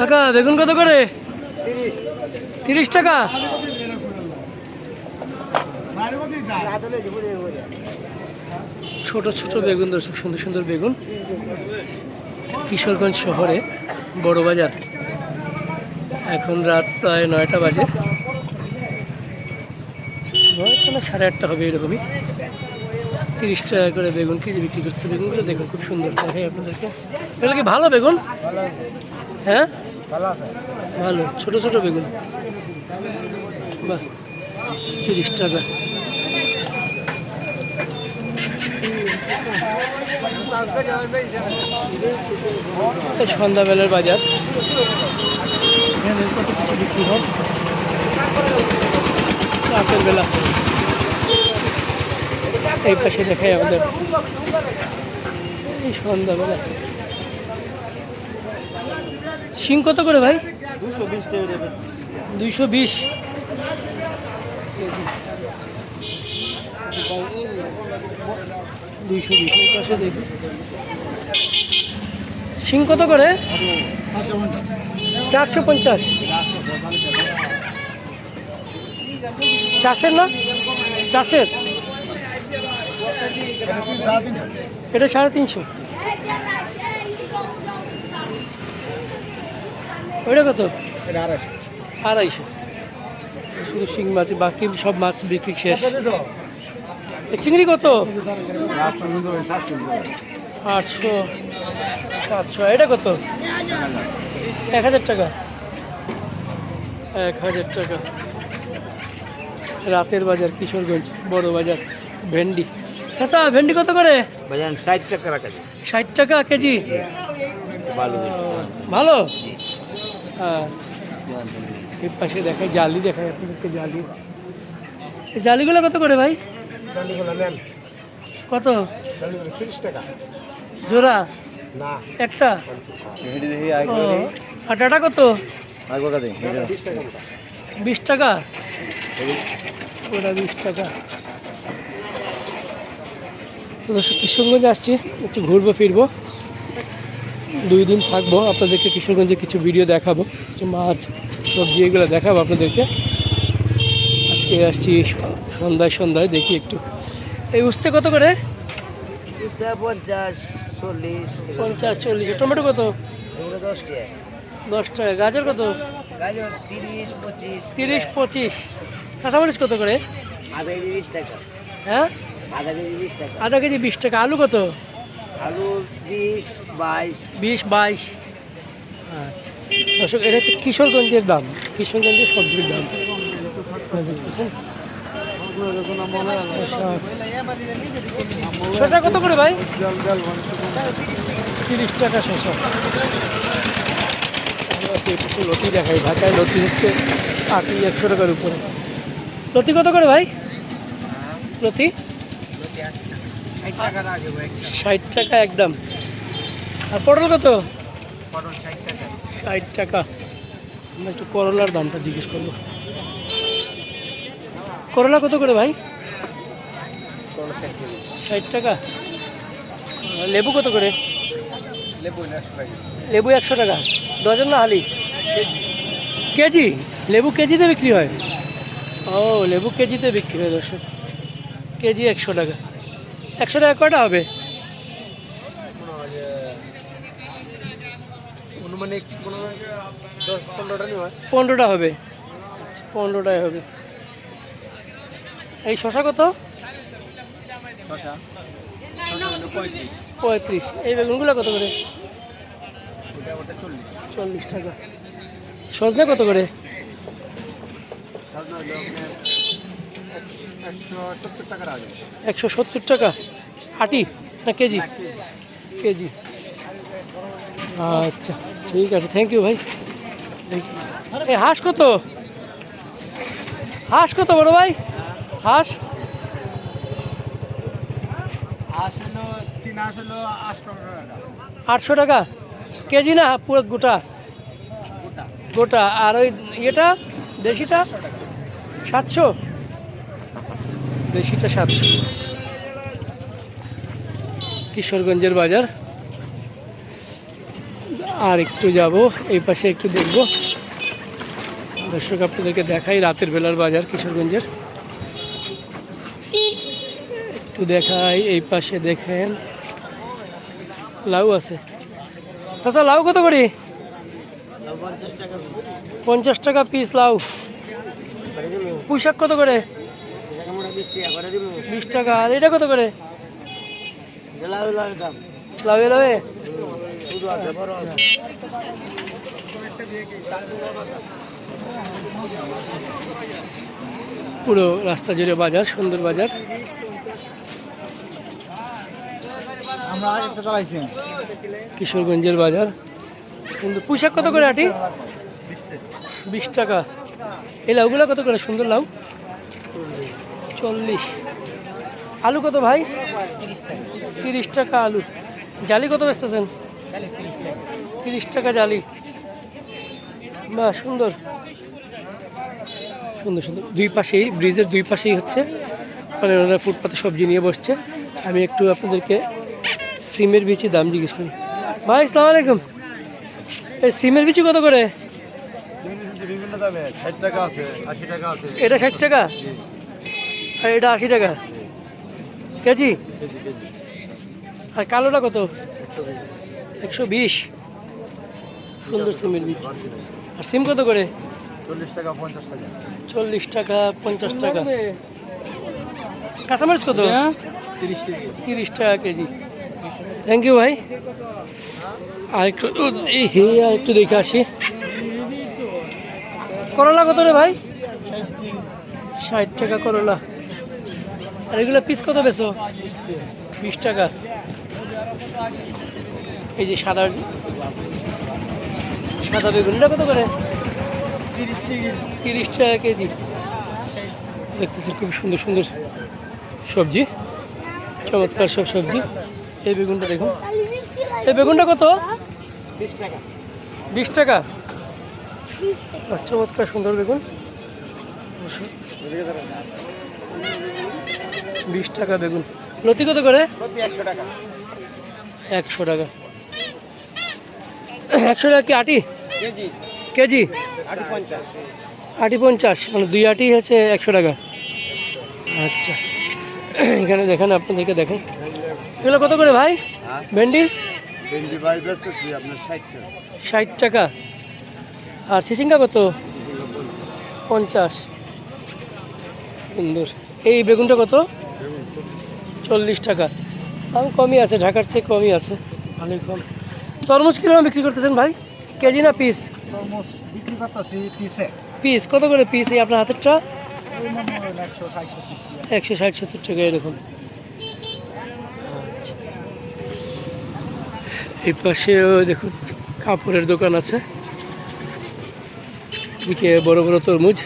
কাকা, বেগুন কত করে? তিরিশ টাকা। ছোট ছোট বেগুন দর্শক, সুন্দর সুন্দর বেগুন। কিশোরগঞ্জ শহরে, বড় বাজার। এখন রাত প্রায় নয়টা বাজে। সাড়ে আটটা হবে এরকমই। তিরিশ টাকা করে বেগুন কেজি বিক্রি করছে। বেগুনগুলো দেখুন, খুব সুন্দর দেখাই আপনাদেরকে। এগুলো কি ভালো বেগুন? হ্যাঁ? ভালো ছোট ছোট বেগুন। বাহ, তিরিশ টাকা। সন্ধ্যাবেলার বাজার। বিক্রি হয় রাতের বেলা। এই পাশে দেখাই আমাদের। এই সন্ধ্যাবেলা। শিং কত করে ভাই? দুইশো বিশ দুইশো বিশ। পাশে দেখি। শিং কত করে? চারশো পঞ্চাশ। চাষের না? চাষের। এটা সাড়ে তিনশো। ওইটা কত? আড়াইশো। শুধু শিং মাছ বাকি সব মাছ বিক্রি শেষ। চিংড়ি কত? আটশো সাতশো। এটা কত? এক হাজার টাকা। এক হাজার টাকা। রাতের বাজার কিশোরগঞ্জ বড় বাজার ভেন্ডি। চাচা ভেন্ডি কত করে? ষাট টাকা ষাট টাকা কেজি? ভালো। ভালো? এর পাশে দেখায় জালি দেখায় আপনাদেরকে জালি। এই জালিগুলো কত করে ভাই? কত? টাকা। জোড়া? না। একটা? ডাটা কত? বিশ টাকা। ওটা বিশ টাকা। তো দর্শক কিশোরগঞ্জে আসছি একটু ঘুরবো ফিরবো। দুই দিন থাকব আপনাদেরকে কিশোরগঞ্জে কিছু ভিডিও দেখাবো কিছু মাছ সবজি এগুলো দেখাবো আপনাদেরকে। আজকে আসছি সন্ধ্যায় সন্ধ্যায় দেখি একটু। এই উঠছে কত করে? পঞ্চাশ চল্লিশ পঞ্চাশ চল্লিশ। টমেটো কত? দশ টাকা। দশ টাকা। গাজর কত? গাজর তিরিশ পঁচিশ। তিরিশ পঁচিশ। কাঁচামরিচ কত করে? আধা কেজি বিশ টাকা। হ্যাঁ? আধা কেজি বিশ টাকা। আধা কেজি বিশ টাকা। আলু কত? আলু বিশ, বাইশ। বিশ, বাইশ। আচ্ছা। দর্শক, এটা হচ্ছে কিশোরগঞ্জের দাম। কিশোরগঞ্জের সবজির দাম। দেখতেছেন? শসা কত করে ভাই? তিরিশ টাকা আমরা সেই লতি দেখাই। ঢাকায় লতি হচ্ছে আটি একশো টাকার উপরে। লতি কত করে ভাই? লতি? ষাট টাকা একদম। আর পটল কত? ষাট টাকা। আমরা একটু করলার দামটা জিজ্ঞেস করব। করলা কত করে ভাই? ষাট টাকা। লেবু কত করে? লেবু একশো টাকা। ডজন না হালি? কেজি? লেবু কেজিতে বিক্রি হয়? ও লেবু কেজিতে বিক্রি হয় দর্শক। কেজি একশো টাকা। একশো টাকা কয়টা হবে? পনেরোটা হবে। আচ্ছা পনেরোটাই হবে। এই শশা কত? পঁয়ত্রিশ। এই বেগুনগুলো কত করে? চল্লিশ। টাকা। সজনে কত করে? একশো সত্তর টাকা। আটি না কেজি? কেজি। আচ্ছা ঠিক আছে থ্যাংক ইউ ভাই। এই হাঁস কত? হাঁস কত বড় ভাই? হাঁস? আটশো টাকা। কেজি না পুরো গোটা। গোটা। আর ওই ইয়েটা দেশিটা? সাতশো? দেশিটা সাতশো কিশোরগঞ্জের বাজার। আর একটু যাব, এই পাশে একটু দেখব। দর্শক, আপনাদেরকে দেখাই রাতের বেলার বাজার কিশোরগঞ্জের। একটু দেখাই, এই পাশে দেখেন। লাউ আছে। চাচা, লাউ কত করি? পঞ্চাশ টাকা পিস লাউ। পুঁইশাক কত করে? বিশ টাকা। আর এটা কত করে? লাভে লাভে পুরো রাস্তা জুড়ে বাজার সুন্দর বাজার। আমরা একটা চালাইছি। কিশোরগঞ্জের বাজার। কিন্তু পুঁশাক কত করে আটি? বিশ টাকা। এই লাউগুলো কত করে? সুন্দর লাউ? চল্লিশ। আলু কত ভাই? তিরিশ টাকা আলু। জালি কত বেচতেছেন? তিরিশ টাকা জালি। বা সুন্দর। সুন্দর সুন্দর। দুই পাশেই ব্রিজের দুই পাশেই হচ্ছে মানে ওনারা ফুটপাতে সবজি নিয়ে বসছে। আমি একটু আপনাদেরকে সিমের বিচি দাম জিজ্ঞেস করি। ভাই ইসলাম আলাইকুম। এই সিমের বিচি কত করে? এটা ষাট টাকা? এটা আশি টাকা। কেজি? আর কালোটা কত? একশো বিশ। সুন্দর সিমের বীজ। আর সিম কত করে? চল্লিশ টাকা পঞ্চাশ টাকা। চল্লিশ টাকা পঞ্চাশ টাকা। কাঁচামরিচ কত? তিরিশ টাকা তিরিশ টাকা কেজি। থ্যাংক ইউ ভাই। আর একটু এই হে আর একটু দেখে আসি। করলা কত রে ভাই? ষাট টাকা করলা। আর এগুলো পিস কত বেছো বিশ টাকা। এই যে সাদা সাদা বেগুন এটা কত করে? তিরিশ টাকা কেজি। দেখতেছি খুব সুন্দর সুন্দর সবজি। চমৎকার সব সবজি। এই বেগুনটা দেখুন। এই বেগুনটা কত? বিশ টাকা। বিশ টাকা? চমৎকার সুন্দর বেগুন। বিশ টাকা বেগুন লতি কত করে? একশো টাকা। একশো টাকা। একশো টাকা কি আটি? কেজি। আটি পঞ্চাশ। মানে দুই আটি হচ্ছে একশো টাকা। আচ্ছা। এখানে দেখেন আপনাদেরকে দেখেন। এগুলো কত করে ভাই? হ্যাঁ। ভেন্ডি? ভেন্ডি ষাট ষাট টাকা। আর সিসিঙ্গা কত? পঞ্চাশ। সুন্দর। এই বেগুনটা কত? চল্লিশ টাকা। দাম কমই আছে ঢাকার চেয়ে কমই আছে। ভালোই কম। তরমুজ কীরকম বিক্রি করতেছেন ভাই? কেজি না পিস তরমুজ বিক্রি করতেছি পিসে পিস কত করে পিস এই আপনার হাতেরটা? একশো ষাট সত্তর টাকা। এরকম। আচ্ছা। এই পাশেও দেখুন কাপড়ের দোকান আছে। এদিকে বড় বড় তরমুজ।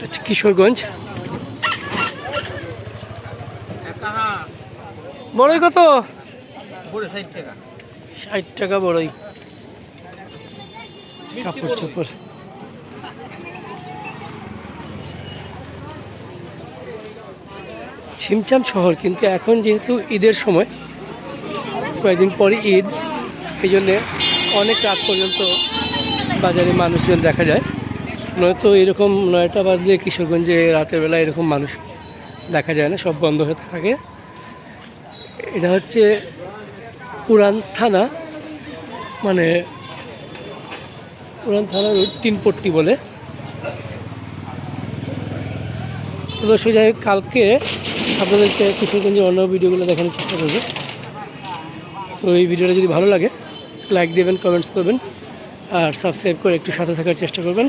হচ্ছে কিশোরগঞ্জ? বড়ই কত? ষাট টাকা বড়ই কাপড় ছিমছাম শহর, কিন্তু এখন যেহেতু ঈদের সময়, কয়েকদিন পরে ঈদ, এই জন্যে অনেক রাত পর্যন্ত বাজারে মানুষজন দেখা যায়। নয়তো এরকম নয়টা বাজলে কিশোরগঞ্জে রাতের বেলা এরকম মানুষ দেখা যায় না, সব বন্ধ হয়ে থাকে। এটা হচ্ছে পুরান থানা মানে পুরান থানার তিনপট্টি বলে। দর্শক, যাই কালকে আপনাদেরকে কিশোরগঞ্জের অন্য ভিডিওগুলো দেখানোর চেষ্টা করব। তো এই ভিডিওটা যদি ভালো লাগে লাইক দেবেন কমেন্টস করবেন। আর সাবস্ক্রাইব করে একটু সাথে থাকার চেষ্টা করবেন।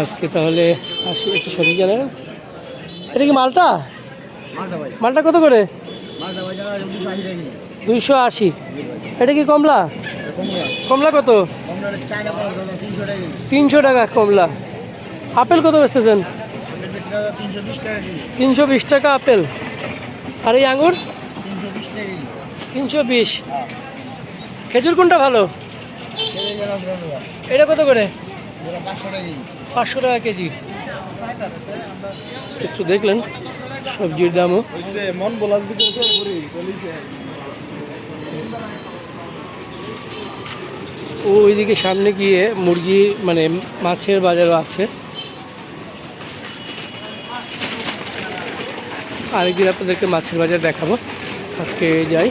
আজকে তাহলে আসি একটু সঠিক জানাবেন এটা কি মালটা? মালটা কত করে? দুইশো আশি। এটা কি কমলা? কমলা। কত? তিনশো টাকা কমলা। আপেল কত বেচতেছেন? হয় তিনশো বিশ টাকা আপেল। আর এই আঙুর? তিনশো বিশ বিশ। খেজুর কোনটা ভালো? এটা কত করে? পাঁচশো টাকা কেজি। পাঁচশো টাকা কেজি একটু দেখলেন সবজির দামও। মন বলার ও ওইদিকে সামনে গিয়ে মুরগি মানে মাছের বাজারও আছে। আরেকদিন আপনাদেরকে মাছের বাজার দেখাবো। আজকে যাই।